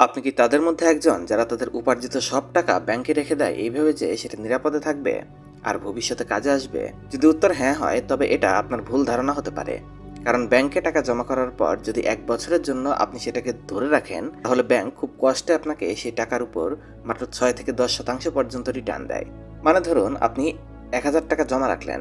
আপনি কি তাদের মধ্যে একজন যারা তাদের উপার্জিত সব টাকা ব্যাংকে রেখে দেয়? এইভাবে যে সেটা নিরাপদে থাকবে আর ভবিষ্যতে কাজে আসবে? যদি উত্তর হ্যাঁ হয়, তবে এটা আপনার ভুল ধারণা হতে পারে। কারণ ব্যাংকে টাকা জমা করার পর যদি এক বছরের জন্য আপনি সেটাকে ধরে রাখেন, তাহলে ব্যাংক খুব কষ্টে আপনাকে সেই টাকার উপর মাত্র ছয় থেকে দশ শতাংশ পর্যন্ত রিটার্ন দেয়। মানে ধরুন, আপনি এক হাজার টাকা জমা রাখলেন।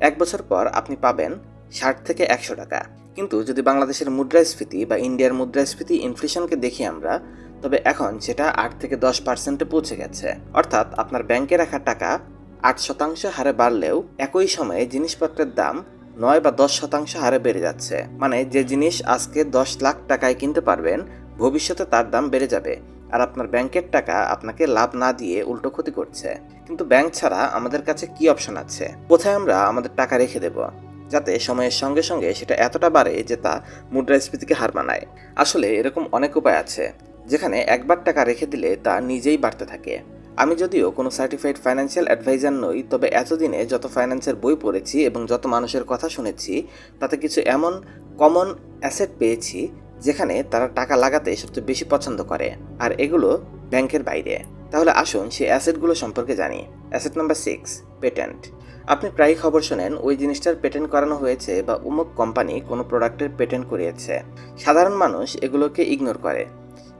এক বছর পর আপনি পাবেন ষাট থেকে একশো টাকা। কিন্তু যদি বাংলাদেশের মুদ্রাস্ফীতি বা ইন্ডিয়ার মুদ্রাস্ফীতি ইনফ্লেশনকে দেখি আমরা, তবে এখন সেটা আট থেকে দশ পার্সেন্টে পৌঁছে গেছে। অর্থাৎ আপনার ব্যাংকে রাখা টাকা আট শতাংশ হারে বাড়লেও একই সময়ে জিনিসপত্রের দাম নয় বা দশ শতাংশ হারে বেড়ে যাচ্ছে। মানে যে জিনিস আজকে দশ লাখ টাকায় কিনতে পারবেন, ভবিষ্যতে তার দাম বেড়ে যাবে আর আপনার ব্যাংকের টাকা আপনাকে লাভ না দিয়ে উল্টো ক্ষতি করছে। কিন্তু ব্যাংক ছাড়া আমাদের কাছে কি অপশন আছে? কোথায় আমরা আমাদের টাকা রেখে দেব? যাতে সময়ের সঙ্গে সঙ্গে সেটা এতটা বাড়ে যে তা মুদ্রাস্ফীতিকে হার মানায়। আসলে এরকম অনেক উপায় আছে, যেখানে একবার টাকা রেখে দিলে তা নিজেই বাড়তে থাকে। আমি যদিও কোনো সার্টিফাইড ফাইন্যান্সিয়াল অ্যাডভাইজার নই, তবে এতদিনে যত ফাইন্যান্সের বই পড়েছি এবং যত মানুষের কথা শুনেছি, তাতে কিছু এমন কমন অ্যাসেট পেয়েছি, যেখানে তারা টাকা লাগাতে সবচেয়ে বেশি পছন্দ করে, আর এগুলো ব্যাংকের বাইরে। তাহলে আসুন সেই অ্যাসেটগুলো সম্পর্কে জানি। অ্যাসেট নাম্বার সিক্স পেটেন্ট আপনি প্রায়ই খবর শোনেন, ওই জিনিসটার পেটেন্ট করানো হয়েছে বা উমুক কোম্পানি কোনো প্রোডাক্টের পেটেন্ট করিয়েছে। সাধারণ মানুষ এগুলোকে ইগনোর করে।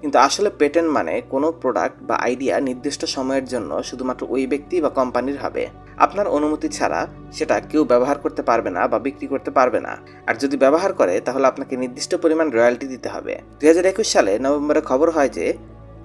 কিন্তু আসলে পেটেন্ট মানে কোনো প্রোডাক্ট বা আইডিয়া নির্দিষ্ট সময়ের জন্য শুধুমাত্র ওই ব্যক্তি বা কোম্পানির হবে। আপনার অনুমতি ছাড়া সেটা কেউ ব্যবহার করতে পারবে না বা বিক্রি করতে পারবে না। আর যদি ব্যবহার করে, তাহলে আপনাকে নির্দিষ্ট পরিমাণ রয়্যালটি দিতে হবে। দুই হাজার একুশ সালে নভেম্বরে খবর হয় যে,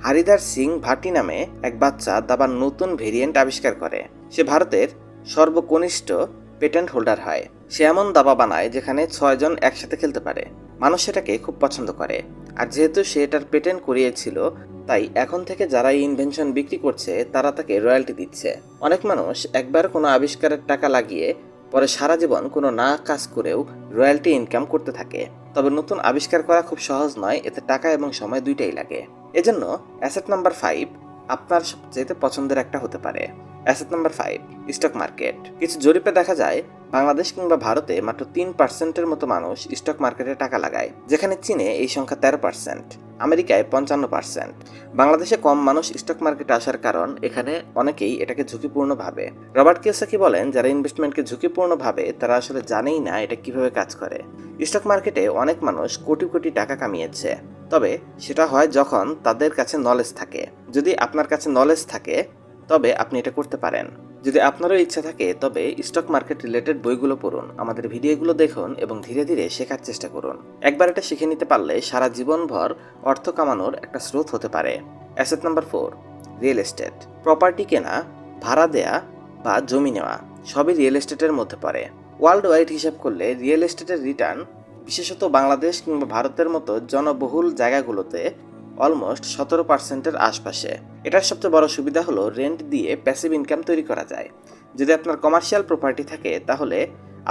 হারিদার সিং ভাটি নামে এক বাচ্চা দাবার নতুন ভেরিয়েন্ট আবিষ্কার করে। সে ভারতের সর্বকনিষ্ঠ পেটেন্ট হোল্ডার হয়। সে এমন দাবা বানায় যেখানে ছয়জন একসাথে খেলতে পারে। মানুষ সেটাকে খুব পছন্দ করে। আর যেহেতু সে এটার পেটেন্ট করিয়েছিল, তাই এখন থেকে যারা এই ইনভেনশন বিক্রি করছে, তারা তাকে রয়্যালটি দিচ্ছে। অনেক মানুষ একবার কোনো আবিষ্কারের টাকা লাগিয়ে পরে সারা জীবন কোনো না কাজ করেও রয়্যালটি ইনকাম করতে থাকে। তবে নতুন আবিষ্কার করা খুব সহজ নয়, এতে টাকা এবং সময় দুইটাই লাগে। এজন্য অ্যাসেট নাম্বার ফাইভ আপনার সবচেয়ে পছন্দের একটা হতে পারে। Asset number five, stock market. কিছু জরিপে দেখা যায়, বাংলাদেশ কিংবা ভারতে মাত্র তিন পার্সেন্টের মতো মানুষ স্টক মার্কেটে টাকা লাগায়, যেখানে চীনে এই সংখ্যা তেরো পার্সেন্ট, আমেরিকায় পঞ্চান্ন পার্সেন্ট। বাংলাদেশে কম মানুষ স্টক মার্কেটে আসার কারণ এখানে অনেকেই এটাকে ঝুঁকিপূর্ণ ভাবে রবার্ট কিওসাকি বলেন, যারা ইনভেস্টমেন্টকে ঝুঁকিপূর্ণ ভাবে তারা আসলে জানেই না এটা কীভাবে কাজ করে। স্টক মার্কেটে অনেক মানুষ কোটি কোটি টাকা কামিয়েছে, তবে সেটা হয় যখন তাদের কাছে নলেজ থাকে। যদি আপনার কাছে নলেজ থাকে তবে আপনি এটা করতে পারেন। যদি আপনারও ইচ্ছা থাকে, তবে স্টক মার্কেট রিলেটেড বইগুলো পড়ুন, আমাদের ভিডিওগুলো দেখুন এবং ধীরে ধীরে শেখার চেষ্টা করুন। একবার এটা শিখে নিতে পারলে সারা জীবনভর অর্থ কামানোর একটা স্রোত হতে পারে। Asset number four real estate property কেনা, ভাড়া দেয়া বা জমি নেওয়া, সবই রিয়েল এস্টেটের মধ্যে পড়ে। ওয়ার্ল্ড ওয়াইড হিসাব করলে রিয়েল এস্টেটের রিটার্ন বিশেষত বাংলাদেশ কিংবা ভারতের মতো জনবহুল জায়গাগুলোতে অলমোস্ট সতেরো পার্সেন্টের আশপাশে। এটার সবচেয়ে বড় সুবিধা হলো রেন্ট দিয়ে প্যাসিভ ইনকাম তৈরি করা যায়। যদি আপনার কমার্শিয়াল প্রপার্টি থাকে, তাহলে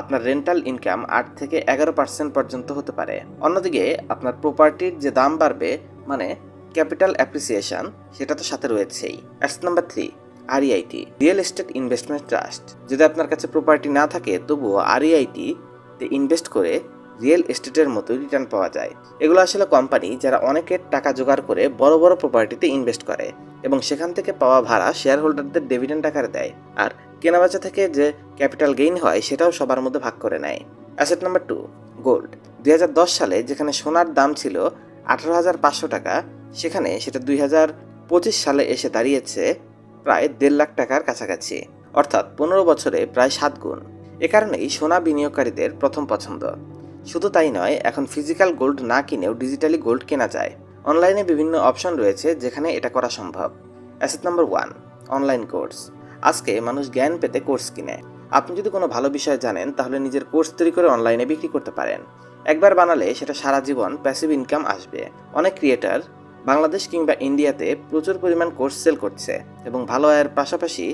আপনার রেন্টাল ইনকাম আট থেকে এগারো পার্সেন্ট পর্যন্ত হতে পারে। অন্যদিকে, আপনার প্রপার্টির যে দাম বাড়বে মানে ক্যাপিটাল অ্যাপ্রিসিয়েশন সেটা তো সাথে রয়েছেই। Asset number three REIT real estate investment trust যদি আপনার কাছে প্রপার্টি না থাকে, তবুও আরইআইটি তে ইনভেস্ট করে রিয়েল এস্টেটের মতো রিটার্ন পাওয়া যায়। এগুলো আসলে কোম্পানি যারা অনেকের টাকা জোগাড় করে বড় বড় প্রপার্টিতে ইনভেস্ট করে এবং সেখান থেকে পাওয়া ভাড়া শেয়ার হোল্ডারদের ডেভিডেন্ড আকারে দেয়। আর কেনাবেচা থেকে যে ক্যাপিটাল গেইন হয়, সেটাও সবার মধ্যে ভাগ করে নেয়। অ্যাসেট নাম্বার টু গোল্ড দুই হাজার দশ সালে যেখানে সোনার দাম ছিল আঠারো হাজার পাঁচশো টাকা, সেখানে সেটা দুই হাজার পঁচিশ সালে এসে দাঁড়িয়েছে প্রায় দেড় লাখ টাকার কাছাকাছি। অর্থাৎ পনেরো বছরে প্রায় সাত গুণ। এ কারণেই সোনা বিনিয়োগকারীদের প্রথম পছন্দ। শুধু তাই নয়, এখন ফিজিক্যাল গোল্ড না কিনেও ডিজিটালি গোল্ড কেনা যায়। অনলাইনে বিভিন্ন অপশন রয়েছে যেখানে এটা করা সম্ভব। Asset number one online course আজকে মানুষ জ্ঞান পেতে কোর্স কিনে। আপনি যদি কোনো ভালো বিষয় জানেন, তাহলে নিজের কোর্স তৈরি করে অনলাইনে বিক্রি করতে পারেন। একবার বানালে সেটা সারা জীবন প্যাসিভ ইনকাম আসবে। অনেক ক্রিয়েটার বাংলাদেশ কিংবা ইন্ডিয়াতে প্রচুর পরিমাণ কোর্স সেল করছে এবং ভালো আয়ের পাশাপাশি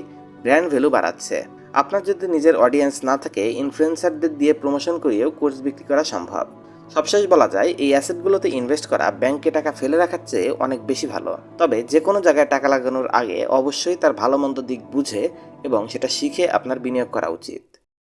ব্র্যান্ড ভ্যালু বাড়াচ্ছে। আপনার যদি নিজের অডিয়েন্স না থাকে ইনফ্লুয়েন্সারদের দিয়ে প্রমোশন করিয়েও কোর্স বিক্রি করা সম্ভব। সবশেষ বলা যায়, এই অ্যাসেটগুলোতে ইনভেস্ট করা ব্যাংকে টাকা ফেলে রাখার চেয়ে অনেক বেশি ভালো। তবে যে কোনো জায়গায় টাকা লাগানোর আগে অবশ্যই তার ভালো মন্দ দিক বুঝে এবং সেটা শিখে আপনার বিনিয়োগ করা উচিত।